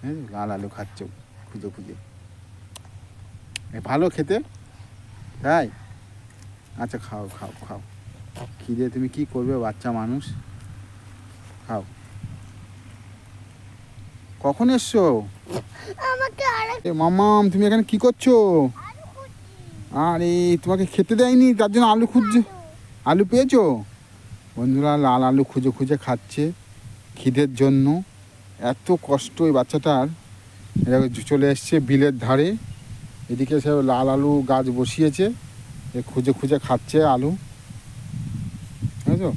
হ্যাঁ লাল আলু খাচ্ছ খুঁজে খুঁজে। ভালো খেতে? তাই? আচ্ছা খাও খাও খাও। খিদে তুমি কি করবে বাচ্চা মানুষ? খাও। কখন এসছো? মামাম তুমি এখানে কি করছ? আরে তোমাকে খেতে দেয়নি তার জন্য আলু খুঁজছো। আলু পেয়েছ? বন্ধুরা লাল আলু খুঁজে খুঁজে খাচ্ছে খিদের জন্য। এত কষ্ট ওই বাচ্চাটার। এরা চলে এসছে বিলের ধারে। এদিকে সে লাল আলু গাছ বসিয়েছে। এ খুঁজে খুঁজে খাচ্ছে আলু। বুঝেছ?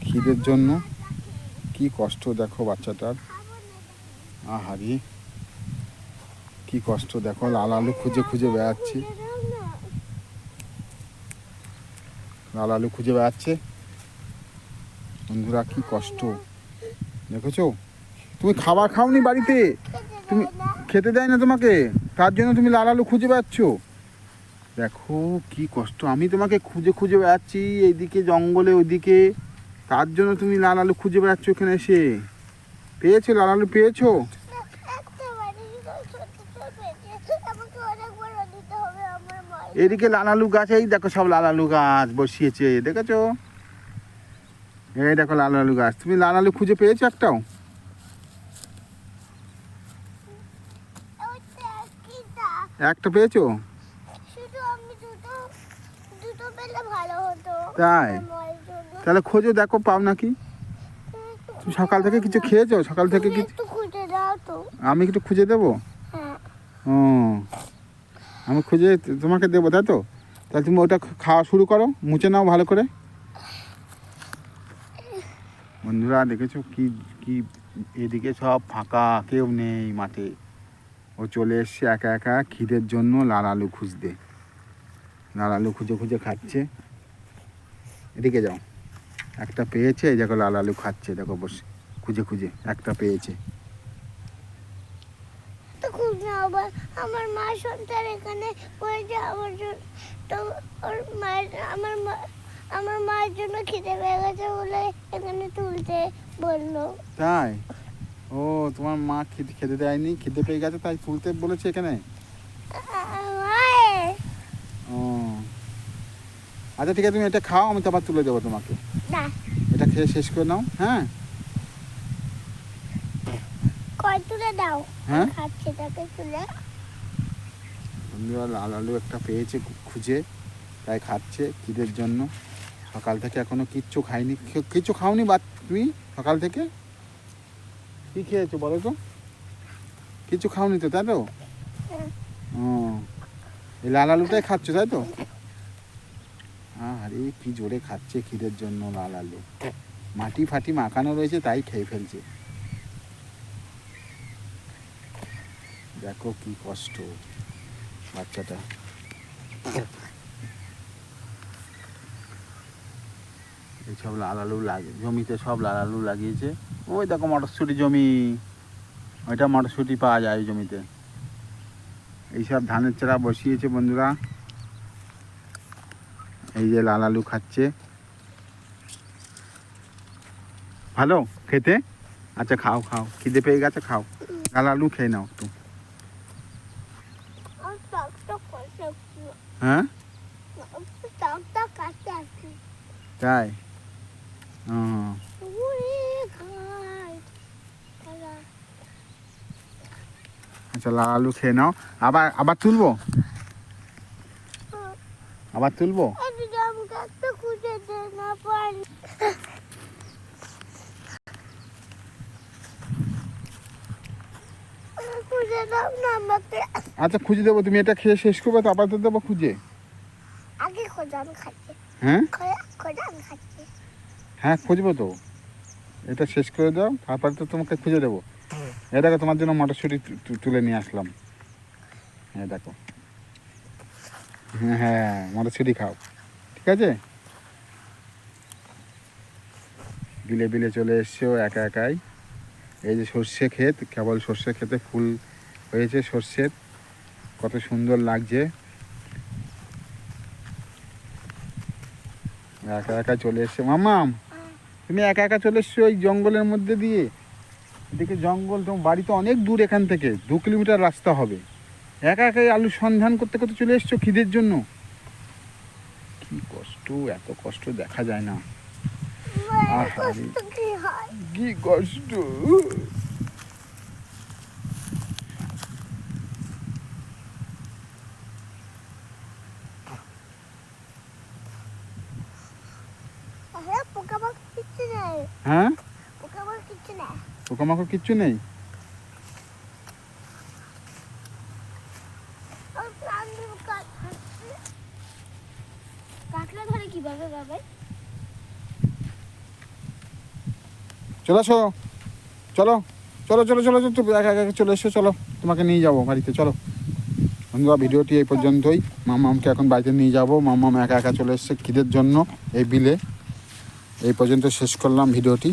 খিদের জন্য। কি কষ্ট দেখো বাচ্চাটার। আহারি। কি কষ্ট দেখো, লাল আলু খুঁজে খুঁজে বেড়াচ্ছে। লাল আলু খুঁজে বেড়াচ্ছে। বন্ধুরা, কি কষ্ট। দেখেছ? তুমি খাবার খাওনি বাড়িতে? তুমি খেতে দেয় না তোমাকে? তার জন্য তুমি লাল আলু খুঁজে বেড়াচ্ছ? দেখো কি কষ্ট, আমি তোমাকে খুঁজে খুঁজে বেড়াচ্ছি, এইদিকে জঙ্গলে, ওইদিকে। তার জন্য তুমি লাল আলু খুঁজে বেড়াচ্ছ এখানে এসে। পেয়েছ লাল আলু, পেয়েছ? এদিকে লাল আলু গাছ, এই দেখো সব লাল আলু গাছ বসিয়েছে, দেখেছ? এই দেখো লাল আলু গাছ, তুমি লাল আলু খুঁজে পেয়েছ একটাও ওইটা কিটা একটা পেয়েছ? তাই? তাহলে খোঁজো দেখো পাও নাকি? তুমি সকাল থেকে কিছু খেয়েছো? সকাল থেকে কিছু আমি একটু খুঁজে দেবো? হ্যাঁ। ও আমি খুঁজে তোমাকে দেবো তাই তো? তাহলে তুমি ওটা খাওয়া শুরু করো মুছে নাও ভালো করে। বন্ধুরা দেখেছ কি কি এদিকে সব ফাঁকা কেউ নেই মাঠে। ও চলে এসছে একা একা খিদের জন্য লাল আলু খুঁজতে। লাল আলু খুঁজে খুঁজে খাচ্ছে। এদিকে যাও। একটা পেয়েছে এই দেখো লাল আলু খাচ্ছে দেখো বসে। খুঁজে খুঁজে একটা পেয়েছে। আবার আমার মা সন্তান এখানে জন্য তো ওর মায়ের আমার মা আমার মায়ের জন্য খেতে পেয়ে গেছে বলে এখানে তুলতে বলল। তাই? ও তোমার মা খেতে খেতে দেয়নি খেতে পেয়ে গেছে তাই তুলতে বলেছে এখানে? ও। আচ্ছা ঠিক আছে তুমি এটা খাও আমি তারপর তুলে দেবো তোমাকে। এটা খেয়ে শেষ করে নাও হ্যাঁ? দাও? হ্যাঁ? তুলে। বন্ধুরা লাল আলু একটা পেয়েছে খুঁজে তাই খাচ্ছে খিদের জন্য? সকাল থেকে এখনও কিচ্ছু খাইনি কিছু খাওনি বা তুমি সকাল থেকে? কি খেয়েছো বলো তো? কিছু খাওনি তো, তাই তো? এই লাল আলুটাই খাচ্ছ, তাই তো? আরে কি জোরে খাচ্ছে খিদের জন্য লাল আলু। মাটি ফাটি মাখানো রয়েছে, তাই খেয়ে ফেলছে। দেখো কি কষ্ট, বাচ্চাটা। এই সব লাল আলু লাগে, জমিতে সব লাল আলু লাগিয়েছে। ওই দেখো মটরশুঁটি জমি। ওইটা মটরশুঁটি পাওয়া যায় ওই জমিতে। এইসব ধানের চারা বসিয়েছে বন্ধুরা। এই যে লাল আলু খাচ্ছে। ভালো? খেতে? আচ্ছা খাও খাও। খিদে পেয়ে গেছে খাও। লাল আলু খেয়ে নাও একটু। হ্যাঁ? তাই? ও উড়ে খায় তারা আচ্ছা লাল আলু খেয়ে নাও। আবার আবার তুলবো? আবার তুলবো? আচ্ছা খুঁজে দেবো। তুমি এটা খেয়ে শেষ করবে, তারপর তো দেবো খুঁজে। হ্যাঁ? হ্যাঁ খুঁজবো তো। এটা শেষ করে দাও, তারপরে তো তোমাকে খুঁজে দেবো। এ দেখো, তোমার জন্য মটরশুঁটি তুলে নিয়ে আসলাম। হ্যাঁ দেখো। হ্যাঁ হ্যাঁ মটরশুঁটি খাও। ঠিক আছে? বিলে বিলে চলে এসছে একা একাই। এই যে সর্ষে ক্ষেত, কেবল সর্ষে খেতে ফুল হয়েছে সর্ষের কত সুন্দর লাগছে। একা একা চলে এসছে। মামাম তুমি একা একা চলে এসছো ওই জঙ্গলের মধ্যে দিয়ে? এদিকে জঙ্গল তোমার বাড়ি তো অনেক দূর এখান থেকে দু কিলোমিটার রাস্তা হবে। একা একাই আলু সন্ধান করতে করতে চলে এসছো খিদের জন্য? কি কষ্ট এত কষ্ট দেখা যায় না। হয়? কি কষ্ট? হ্যাঁ? পোকামাকড় কিচ্ছু নেই? চলে আসো চলো চলো চলো চলো চলো একা একা চলে এসো চলো তোমাকে নিয়ে যাব বাড়িতে চলো। বন্ধুরা ভিডিওটি এই পর্যন্তই। মামামকে এখন বাড়িতে নিয়ে যাব। মামাম একা একা চলে এসছে খিদের জন্য? এই বিলে। এই পর্যন্ত শেষ করলাম ভিডিওটি।